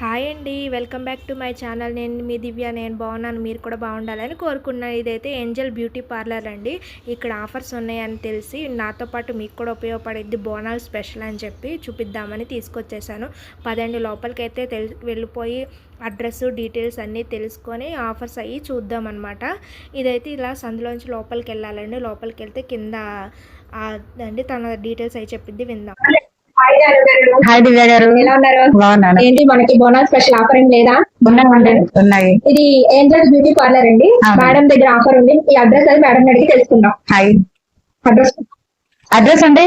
Hi అండి welcome back to my channel. నేను మీ దివ్య నేను బాగున్నాను. మీరు కూడా బాగుండాలని కోరుకున్నాను ఇదైతే ఏంజల్ బ్యూటీ పార్లర్ అండి. ఇక్కడ ఆఫర్స్ ఉన్నాయని తెలిసి నాతో పాటు మీకు కూడా ఉపయోగపడేది బోనాల్ స్పెషల్ అని చెప్పి చూపిద్దామని తీసుకొచ్చేసాను. పదండి లోపలికి అయితే తెలి వెళ్ళిపోయి అడ్రస్ డీటెయిల్స్ అన్నీ తెలుసుకొని ఆఫర్స్ అయ్యి చూద్దామన్నమాట. ఇదైతే ఇలా సందులోంచి లోపలికి వెళ్ళాలండి లోపలికి వెళ్తే కింద అండి తన డీటెయిల్స్ అవి చెప్పింది విందాం. హాయ్ దివ్య గారు. ఎలా ఉన్నారు? బాగున్నాను. ఏంటి మనకి బోనస్ స్పెషల్ ఆఫర్ ఏం లేదా? ఉన్నాయి ఇది ఏంజల్స్ బ్యూటీ పార్లర్ అండి. మేడం దగ్గర ఆఫర్ ఉంది. ఈ అడ్రస్ అది మేడం అడిగి తెలుసుకుందాం. హాయ్ అడ్రస్ అడ్రస్ అంటే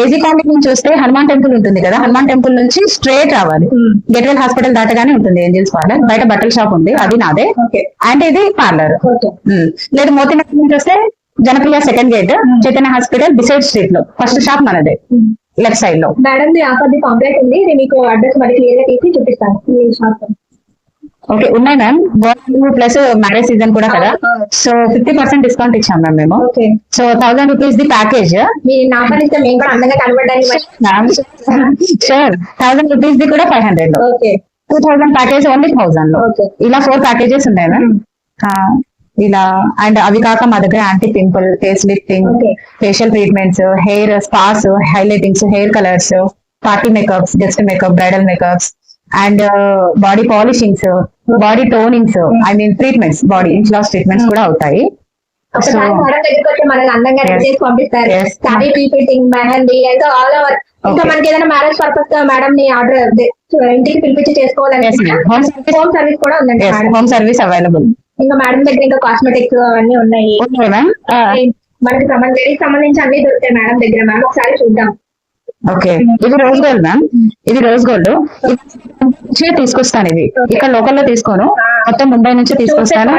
ఏజీ కాలనీ నుంచి వస్తే హనుమాన్ టెంపుల్ ఉంటుంది కదా. హనుమాన్ టెంపుల్ నుంచి స్ట్రేట్ రావాలి. గెట్వెల్ హాస్పిటల్ దాటగానే ఉంటుంది ఏంజిల్స్ పార్లర్ బయట బట్టల షాప్ ఉంది. అది నాదే. అంటే ఇది పార్లర్ ఓకే లేదు మోతీనగర్ నుంచి వస్తే Janapriya second gate Chaitanya hospital beside స్ట్రీట్లో. ఫస్ట్ షాప్ మనదే. లెఫ్ట్ సైడ్లో. మేడం ది ఆఫర్ ది కాంప్లెక్స్ ఉంది. నేను మీకు అడ్రస్ మరి క్లియర్గా తీసి చూపిస్తాను. ఓకే ఉన్నాయి మ్యామ్ ప్లస్ మ్యారేజ్ సీజన్ కూడా కదా. సో ఫిఫ్టీ పర్సెంట్ డిస్కౌంట్ ఇచ్చాం మ్యామ్ మేము. So thousand rupees the package me number ఇస్తే మేము కూడా అందంగా కనబడడానికి షూర్ థౌసండ్ రూపీస్ ది కూడా five hundred okay two thousand package only థౌసండ్లో ఇలా ఫోర్ ప్యాకేజెస్ ఉన్నాయి మ్యామ్ ఇలా అండ్ అవి కాక మా దగ్గర anti pimple face lifting. Facial treatments hair spas highlightings hair colours party makeups guest makeup bridal makeups and body polishings body tonings I mean treatments body inch loss treatments కూడా అవుతాయి. ఇంకా. మనకి ఏదైనా మ్యారేజ్ పర్పస్గా మేడం ని order ఇంటికి పిలిపించి చేసుకోవాలని హోమ్ సర్వీస్ కూడా ఉందండి హోమ్ సర్వీస్ అవైలబుల్ ఇంకా మేడం దగ్గర ఇంకా కాస్మెటిక్స్ అవన్నీ ఉన్నాయి. మనకి సంబంధ లేడీకి సంబంధించి అన్ని దొరుకుతాయి మేడం దగ్గర మేడం ఒకసారి చూద్దాం. ఓకే. ఇది రోజ్ గోల్డ్ మ్యామ్. ఇది రోజ్ గోల్డ్ నుంచి తీసుకొస్తాను ఇది. ఇక్కడ లోకల్లో తీసుకోను మొత్తం ముంబై నుంచి తీసుకొస్తాను.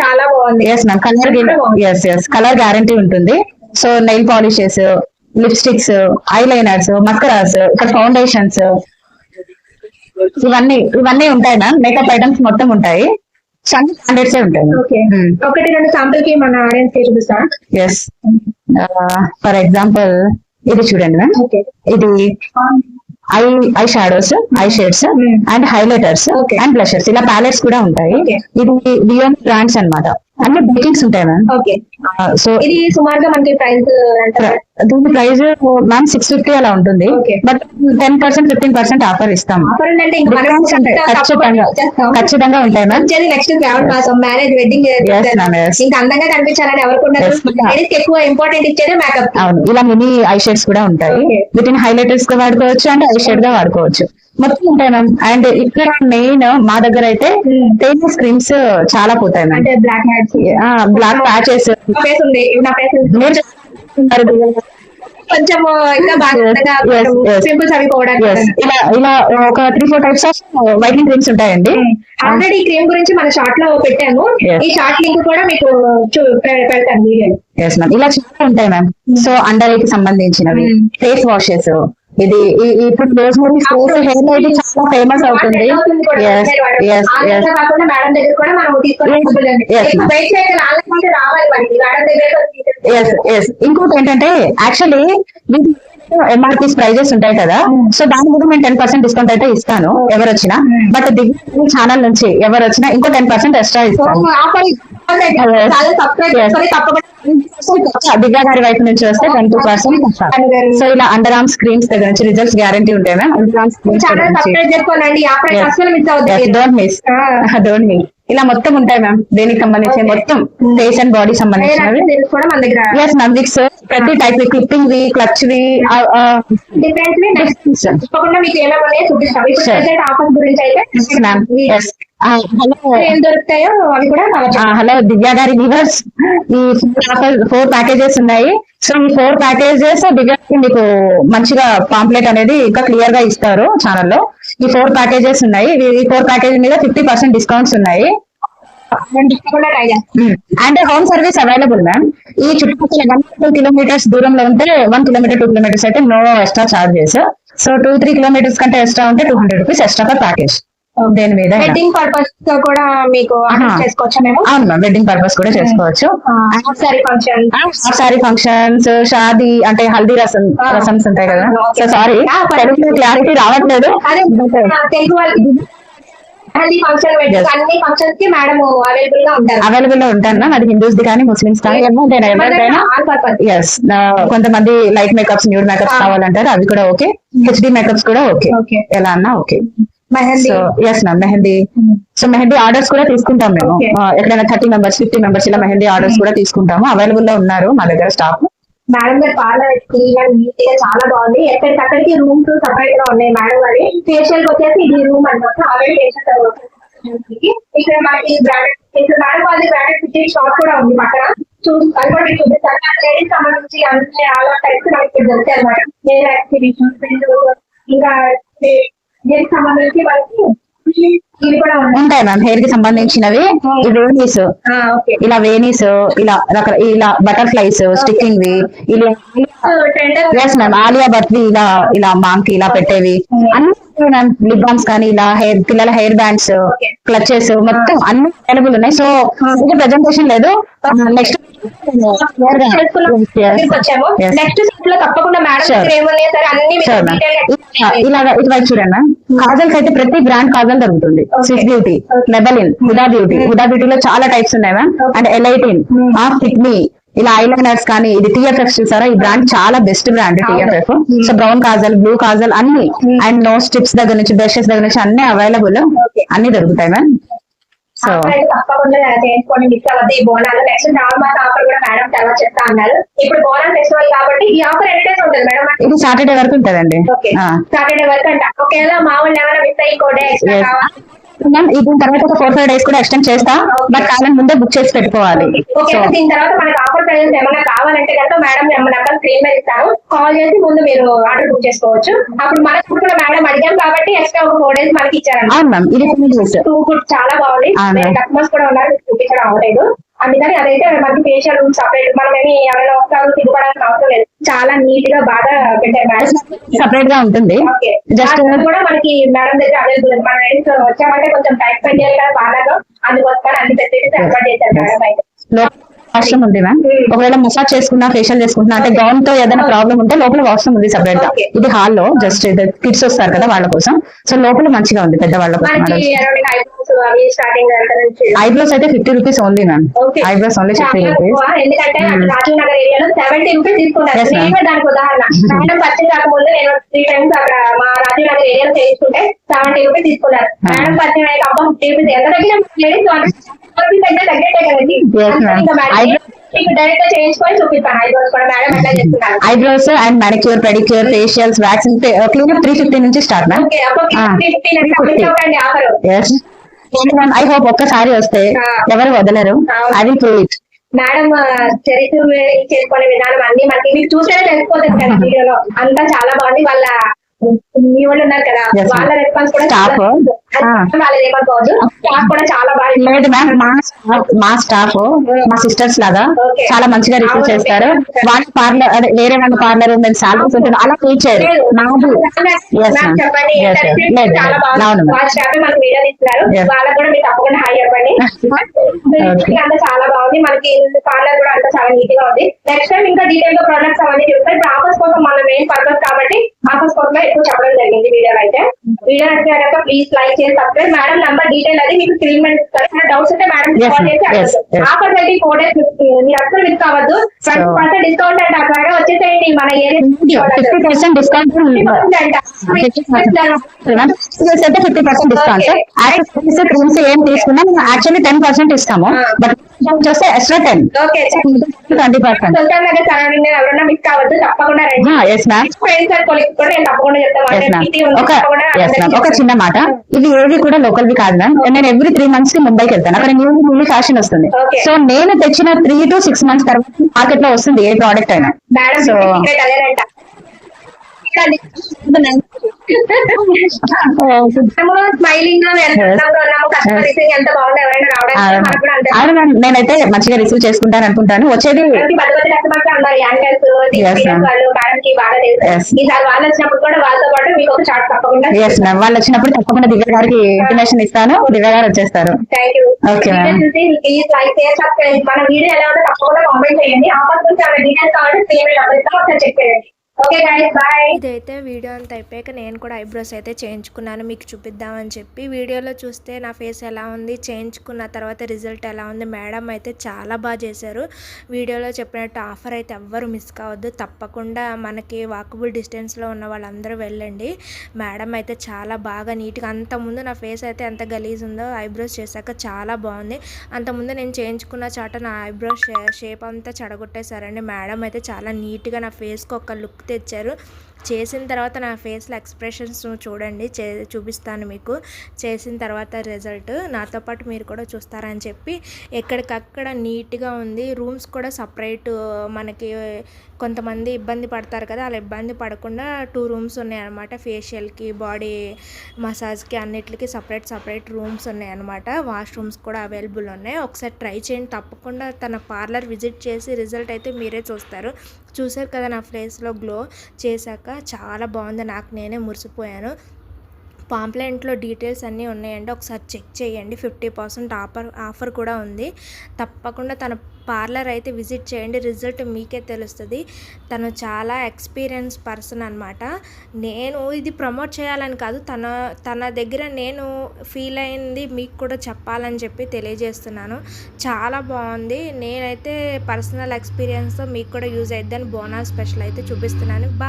చాలా బాగుంది. ఎస్ మ్యామ్ కలర్ కూడా బాగుంది. ఎస్ ఎస్ కలర్ గ్యారంటీ ఉంటుంది. So nail polishes lipsticks eye liners mascaras ఇక్కడ ఫౌండేషన్స్ ఇవన్నీ ఇవన్నీ ఉంటాయి మ్యామ్ మేకప్ ఐటమ్స్ మొత్తం ఉంటాయి. స్టాండర్డ్స్ ఉంటాయి. ఓకే ఒకటి రెండు శాంపుల్కి మన ఆడియన్స్కి ఎస్ ఫర్ ఎగ్జాంపుల్ ఇది చూడండి మ్యామ్ ఇది eye eye shadows eye shades Hmm. And highlighters. And blushers ఇలా ప్యాలెట్స్ కూడా ఉంటాయి. ఇది బియోన్ బ్రాండ్స్ అన్నమాట. అన్ని బేకింగ్స్ ఉంటాయి మ్యామ్ ఓకే. సో ఇది సుమారుగా మనకి ప్రైస్ దీని ప్రైస్ మ్యామ్ సిక్స్ ఫిఫ్టీ అలా ఉంటుంది. But ten percent fifteen percent offer ఇస్తాం. ఖచ్చితంగా ఉంటాయి మ్యామ్ నెక్స్ట్ శ్రావణ మాసం మ్యారేజ్ వెడ్డింగ్. ఇంకా అందంగా కనిపించాలని ఎవరుకున్నారు Yes, ma'am. లేడీస్కి ఎక్కువ ఇంపార్టెంట్ ఇచ్చేది మేకప్ అవును. ఇలా మినీ ఐ షేడ్స్ కూడా ఉంటాయి. వీటిని హైలైటర్స్గా వాడుకోవచ్చు అండ్ ఐ షేడ్గా వాడుకోవచ్చు. మొత్తం ఉంటాయి మ్యామ్ అండ్ ఇక్కడ మెయిన్ మా దగ్గర అయితే Hmm. ఫేమస్ క్రీమ్స్ చాలా పోతాయి మ్యామ్ అంటే బ్లాక్ బ్లాక్ ప్యాచెస్ కొంచెం ఇంకా బాగా. పింపుల్స్ అవి. ఇలా ఇలా ఒక three four types of whitening creams ఉంటాయండి. ఆల్రెడీ ఈ క్రీమ్ గురించి మన షార్ట్లో పెట్టాము. ఈ షార్ట్ లింక్ కూడా మీకు పె- పెడతాను. ఇలా చాలా ఉంటాయి మ్యామ్ సో అండర్కి సంబంధించినవి. Hmm. ఫేస్ వాషెస్ ఇది ఇప్పుడు రోజు ఫేస్ హెయిర్ అయితే చాలా ఫేమస్ అవుతుంది. ఇంకోటి ఏంటంటే యాక్చువల్లీ ఎంఆర్పీస్ ప్రైజెస్ ఉంటాయి కదా. సో దాని మీద నేను టెన్ పర్సెంట్ డిస్కౌంట్ అయితే ఇస్తాను ఎవరు వచ్చినా బట్ దిగువ ఛానల్ నుంచి ఎవరు వచ్చినా ఇంకో టెన్ పర్సెంట్ ఎక్స్ట్రా ఇస్తాను. దివ్య గారి వైపు నుంచి వస్తే ట్వంటీ పర్సెంట్ సో ఇలా అండర్ ఆర్మ్ స్క్రీన్స్ దగ్గర నుంచి రిజల్ట్స్ గ్యారంటీ ఉంటాయి ma'am under arm screens don't miss don't miss ఇలా మొత్తం ఉంటాయి మ్యామ్. దేనికి సంబంధించి. మొత్తం ఫేస్ అండ్ బాడీ సంబంధించినవి. దగ్గర. ఎస్ మ్యామ్ విక్స్ ప్రతి టైప్ క్లిప్పింగ్ వి క్లచ్ వి మ్యామ్ దొరుకుతాయో అవి కూడా కావచ్చు హలో దివ్య గారి వ్యూవర్స్ ఈ ఫోర్ ప్యాకేజెస్ ఉన్నాయి. సో ఈ ఫోర్ ప్యాకేజెస్ దివ్య గారు మీకు మంచిగా పాంప్లెట్ అనేది ఇంకా క్లియర్గా ఇస్తారు ఛానల్లో ఈ ఫోర్ ప్యాకేజెస్ ఉన్నాయి. ఈ- ఫోర్ ప్యాకేజ్ మీద ఫిఫ్టీ పర్సెంట్ డిస్కౌంట్స్ ఉన్నాయి. And home service available ma'am ఈ చుట్టుపక్కల వన్ టూ కిలోమీటర్స్ దూరంలో ఉంటే వన్ కిలోమీటర్ టూ కిలోమీటర్స్ అయితే no extra charges so two three kilometres కంటే ఎక్స్ట్రా ఉంటే two hundred rupees extra per package దేని మీద. వెడ్డింగ్ పర్పస్ కూడా మీకు అవును మ్యామ్ వెడ్డింగ్ పర్పస్ కూడా చేసుకోవచ్చు. సారీ ఫంక్షన్ సారీ ఫంక్షన్స్ షాదీ అంటే హల్దీ రసం. రసమ్స్ ఉంటాయి కదా. So sorry. తెలుగులో క్లారిటీ రావట్లేదు. తెలుగు అవైలబుల్గా అవైలబుల్లో ఉంటాను మ్యామ్ అది హిందూస్ ది కానీ ముస్లిమ్స్ కానీ ఎస్ కొంతమంది లైట్ మేకప్స్ న్యూడ్ మేకప్స్. కావాలంటారు. అవి కూడా ఓకే హెచ్డి మేకప్స్ కూడా ఓకే ఎలా అన్నా okay yes ma'am mehndi. So mehndi orders కూడా తీసుకుంటాం మేము. ఎక్కడైనా థర్టీ మెంబర్స్ ఫిఫ్టీ మెంబర్స్ ఇలా మెహందీ ఆర్డర్స్ కూడా తీసుకుంటాము. అవైలబుల్లో ఉన్నారు మా దగ్గర స్టాఫ్. మేడం గారి పార్లర్ క్లీన్ అండ్ నీట్గా చాలా బాగుంది. ఎక్కడికక్కడికి రూమ్స్ సపరేట్గా ఉన్నాయి మేడం గారి. ఫేషియల్ వచ్చేసి ఇది రూమ్ అనమాట ఆల్రెడీ ఫేషియల్ ఇక్కడ మనకి బ్రాండెడ్ ఇక్కడ మేడం వాళ్ళది బ్రాండెడ్ ఫిట్టింగ్ షాప్ కూడా ఉంది పక్కన. చూసి అది కూడా మీకు చూపిస్తాను లేడీస్ సంబంధించి అన్ని ఆల్ టైప్స్ మనకి దొరుకుతాయి అనమాట హెయిర్ ఎక్స్టిబిషన్ ఇంకా ఉంటాయి మ్యామ్ హెయిర్కి సంబంధించినవి. వేనీస్ ఓకే. ఇలా వేనీస్ ఇలా రక ఇలా బటర్ఫ్లైస్ స్టిక్కింగ్ వి ఇలా మ్యామ్ ఆలియా భట్ ఇలా ఇలా మాంకి ఇలా పెట్టేవి. అన్ని లిప్ బామ్స్ కానీ ఇలా హెయిర్ పిల్లల హెయిర్ బ్యాండ్స్. క్లచెస్ మొత్తం అన్ని అవైలబుల్ ఉన్నాయి. సో ఇది ప్రెజెంటేషన్ లేదు. నెక్స్ట్ ఇలాగా ఇటువైపు చూడండి మ్యామ్ కాజల్స్ అయితే ప్రతి బ్రాండ్ కాజల్ దొరుకుతుంది. Swiss beauty. Maybelline Huda beauty Huda బ్యూటీలో చాలా టైప్స్ ఉన్నాయి మ్యామ్. అండ్ ఎలైటిన్ ఆ ఫిట్మీ ఇలా ఐలైనర్స్ కానీ ఇది టీఎఫ్ఎఫ్ చూసారా? ఈ బ్రాండ్ చాలా best brand TFF so brown kajal blue kajal అన్ని. అండ్ నో స్టిప్స్ దగ్గర నుంచి బ్రషెస్ దగ్గర నుంచి అన్ని అవైలబుల్. అన్ని దొరుకుతాయి మ్యామ్ సో ఆఫర్ అయితే తప్పకుండా చేసుకోండి మిస్ అవ్వద్దు ఈ బోనాలు. నెక్స్ట్ నాలుగు మాస ఆఫర్ కూడా మేడం తర్వాత చెప్తా అన్నారు. ఇప్పుడు బోనాల్ ఫెస్టివల్ కాబట్టి ఈ ఆఫర్ ఎన్ని డేస్ ఉంటుంది మేడం ఇది సాటర్డే వరకు ఉంటదండి. సాటర్డే వరకు అంట. ఒకవేళ మా వాళ్ళు ఏమైనా మిస్ అయ్యి మ్యామ్ ఇది తర్వాత ఒక ఫోర్ ఫైవ్ డేస్ కూడా ఎక్స్టెండ్ చేస్తా. బట్ కాలం ముందే బుక్ చేసి పెట్టుకోవాలి. ఓకే దీని తర్వాత మనకి ఆఫర్ ప్రైజెస్ ఏమైనా కావాలంటే కనుక మేడం మేము నెంబర్ స్క్రీన్ మీద ఇస్తాను. కాల్ చేసి ముందు మీరు ఆర్డర్ బుక్ చేసుకోవచ్చు. అప్పుడు మనకు కూడా మేడం అడిగాం కాబట్టి ఎక్స్ట్రా ఒక ఫోర్ డేస్ మనకి ఇచ్చారండి అవును మ్యామ్ ఇది టూ గుడ్ చాలా బాగుంది. కస్టమర్స్ కూడా ఉన్నారు చూపించడం అవ్వలేదు. అందుకని అదైతే మనకి ఫేషియల్ రూమ్ సపరేట్ మనం వస్తారు తిరగడానికి అవసరం లేదు. చాలా నీట్గా బాగా పెట్టారు మేడం. సపరేట్గా ఉంటుంది. జస్ట్ కూడా మనకి మేడం దగ్గర అవైలబుల్ మనం వచ్చామంటే కొంచెం టైం స్పెండ్ చేయాలి కదా బాగా అందుకోసం అన్ని పెట్టేసి ఏర్పాటు చేశారు మేడం అయితే. వాష్రూమ్ ఉంది మ్యామ్ Hmm. ఒకవేళ మసాజ్ చేసుకున్నా ఫేషియల్ చేసుకుంటున్నా అంటే గౌన్తో ఏదైనా ప్రాబ్లం ఉంటే లోపల వాష్రూమ్ ఉంది సపరేట్గా. ఇది హాల్లో జస్ట్ కిడ్స్ వస్తారు కదా వాళ్ళ కోసం. సో లోపల మంచిగా ఉంది పెద్ద వాళ్ళ మనకి కోసం ఐబ్రోస్ అయితే fifty rupees only ma'am eyebrows only fifty rupees ఎక్కువ. ఎందుకంటే అటు రాజీవ్ నగర్ ఏరియాలో సెవెంటీ రూపీస్ తీసుకున్నారు Yes, ma'am. నేనే దానికి ఉదాహరణ. మేడం పరిచయం కాకముందు నేను త్రీ టైమ్స్ అక్కడ మా రాజీవ్ నగర్ ఏరియాలో చేయించుకుంటే సెవెంటీ రూపీస్ తీసుకున్నారు. మేడం పరిచయం అయితే అబ్బా ఫిఫ్టీ రూపీస్ ఎంత తగ్గిన లేడీస్ రూపీస్ అయితే తగ్గట్టే కదండి. డైరెక్ట్గా చేయించుకొని చూపిస్తాను. ఐబ్రోస్ కూడా మేడం ఎట్లా చేస్తున్నారు? Eyebrows and manicure pedicure facials waxing cleanup three fifty నుంచి స్టార్ట్ మ్యామ్ ఓకే అప్పుడు. ఫిఫ్టీ 350. అండి ఆఫర్. ఎస్ ఐ హోప్ ఒక్కసారి వస్తే. ఎవరు వదలరు. I will prove it madam చరిత్ర చేసుకునే విధానం అన్ని మనకి మీకు చూసేనే తెలిసిపోతుంది కదా వీడియోలో. అంతా చాలా బాగుంది. వాళ్ళ మీ వాళ్ళు ఉన్నారు కదా. వాళ్ళ రెస్పాన్స్ కూడా Ah. స్టాఫ్ కూడా చాలా బాగా లేదు మ్యామ్ మా స్టాఫ్ మా సిస్టర్స్ లాగా. చాలా మంచిగా రిసీవ్ చేస్తారు. వాళ్ళ పార్లర్ అదే వేరే వాళ్ళ పార్లర్ మేము సాలరీస్ ఉంటుంది అలా తీర్చారు లేదు. నాది. చెప్పండి అవును. వాళ్ళకి కూడా మీరు తప్పకుండా హాయ్ చెప్పండి. అంతా చాలా బాగుంది. మనకి పార్లర్ కూడా అంతా చాలా నీట్గా ఉంది. నెక్స్ట్ టైం ఇంకా డీటెయిల్గా ప్రొడక్ట్స్ అవన్నీ ఇప్పుడు ఆఫర్స్ కోసం మన మెయిన్ పర్పస్ కాబట్టి ఆఫర్స్ కోసం ఎక్కువ చెప్పడం జరిగింది వీడియోలో అయితే. వీడియో నచ్చితే కనుక ప్లీజ్ లైక్ చేసి సబ్స్క్రైబ్ మేడం నంబర్ డీటెయిల్ అది మీకు మీద ఇస్తారు డౌట్స్ అయితే మేడం కాల్ చేసి. ఆఫర్స్ అయితే ఫోర్ డేస్ మీరు అసలు మిస్ కావద్దు. ట్వంటీ పర్సెంట్ డిస్కౌంట్ అంటే అట్లాగా వచ్చేసేయండి. మన fifty percent discount fifty percent discount creams ఏం తీసుకున్నా యాక్చువల్లీ టెన్ పర్సెంట్ ఇస్తాము. Ah. బట్ చూస్తే ఎక్స్ట్రా టెన్ ట్వంటీ పర్సెంట్ ఎవరైనా మిస్ కావద్దు తప్పకుండా మ్యామ్ సిటీ ఉంది ఒక చిన్న మాట. ఇవి ఏవి కూడా లోకల్ వి కాదు మ్యామ్ నేను ఎవ్రీ త్రీ మంత్స్కి ముంబైకి వెళ్తాను. అక్కడ న్యూ న్యూ ఫ్యాషన్ వస్తుంది. సో నేను తెచ్చిన త్రీ టు సిక్స్ మంత్స్ తర్వాత మార్కెట్లో వస్తుంది ఏ ప్రోడక్ట్ అయినా. అవును మ్యామ్ నేనైతే మంచిగా రిసీవ్ చేసుకుంటాను అనుకుంటాను. వచ్చేది మనకి బాగా. తెలుసు ఈసారి వాళ్ళు వచ్చినప్పుడు కూడా వాళ్ళతో పాటు మీకు ఒక చాట్ తప్పకుండా ఎస్ మ్యామ్ వాళ్ళు వచ్చినప్పుడు తప్పకుండా దివ్య గారికి ఇన్ఫర్మేషన్ ఇస్తాను. దివ్య గారు వచ్చేస్తారు. Thank you please like share subscribe మన వీడియో ఎలా ఉందో తప్పకుండా కామెంట్ చేయండి. ఆఫర్ గురించి డీటెయిల్స్ కావాలంటే స్క్రీన్ మీద నెంబర్ ఇస్తాం. ఒకసారి చెక్ చేయండి. ఇదైతే వీడియో అంతా అయిపోయాక నేను కూడా ఐబ్రోస్ అయితే చేయించుకున్నాను. మీకు చూపిద్దామని చెప్పి వీడియోలో చూస్తే నా ఫేస్ ఎలా ఉంది చేయించుకున్న తర్వాత రిజల్ట్ ఎలా ఉంది మేడం అయితే చాలా బాగా చేశారు. వీడియోలో చెప్పినట్టు ఆఫర్ అయితే ఎవ్వరు మిస్ కావద్దు. తప్పకుండా మనకి వాకబుల్ డిస్టెన్స్లో ఉన్న వాళ్ళందరూ వెళ్ళండి. మేడం అయితే చాలా బాగా నీట్గా అంతకుముందు నా ఫేస్ అయితే ఎంత గలీజ్ ఉందో ఐబ్రోస్ చేశాక చాలా బాగుంది. అంతకుముందు నేను చేయించుకున్న చాట నా ఐబ్రోస్ షేప్ అంతా చెడగొట్టేశారండి. మేడం అయితే చాలా నీట్గా నా ఫేస్కి ఒక లుక్ తెచ్చారు చేసిన తర్వాత నా ఫేస్లో ఎక్స్ప్రెషన్స్ చూడండి చే చూపిస్తాను మీకు. చేసిన తర్వాత రిజల్ట్. నాతో పాటు మీరు కూడా చూస్తారని చెప్పి ఎక్కడికక్కడ నీట్గా ఉంది. రూమ్స్ కూడా సపరేట్ మనకి కొంతమంది ఇబ్బంది పడతారు కదా అలా ఇబ్బంది పడకుండా టూ రూమ్స్ ఉన్నాయన్నమాట. ఫేషియల్కి బాడీ మసాజ్కి అన్నిటికి సపరేట్ సపరేట్ రూమ్స్ ఉన్నాయన్నమాట. వాష్రూమ్స్ కూడా అవైలబుల్ ఉన్నాయి. ఒకసారి ట్రై చేయండి. తప్పకుండా తన పార్లర్ విజిట్ చేసి రిజల్ట్ అయితే మీరే చూస్తారు. చూసారు కదా నా ఫేస్లో గ్లో చేశాక చాలా బాగుంది. నాకు నేనే మురిసిపోయాను. పాంప్లెంట్లో డీటెయిల్స్ అన్నీ ఉన్నాయండి. ఒకసారి చెక్ చేయండి. ఫిఫ్టీ పర్సెంట్ ఆఫర్ ఆఫర్ కూడా ఉంది. తప్పకుండా తన పార్లర్ అయితే విజిట్ చేయండి. రిజల్ట్ మీకే తెలుస్తుంది. తను చాలా ఎక్స్పీరియన్స్ పర్సన్ అనమాట నేను ఇది ప్రమోట్ చేయాలని కాదు. తన తన దగ్గర నేను ఫీల్ అయింది మీకు కూడా చెప్పాలని చెప్పి తెలియజేస్తున్నాను. చాలా బాగుంది. నేనైతే పర్సనల్ ఎక్స్పీరియన్స్తో మీకు కూడా యూజ్ అయిద్దని బోనస్ స్పెషల్ అయితే చూపిస్తున్నాను. బా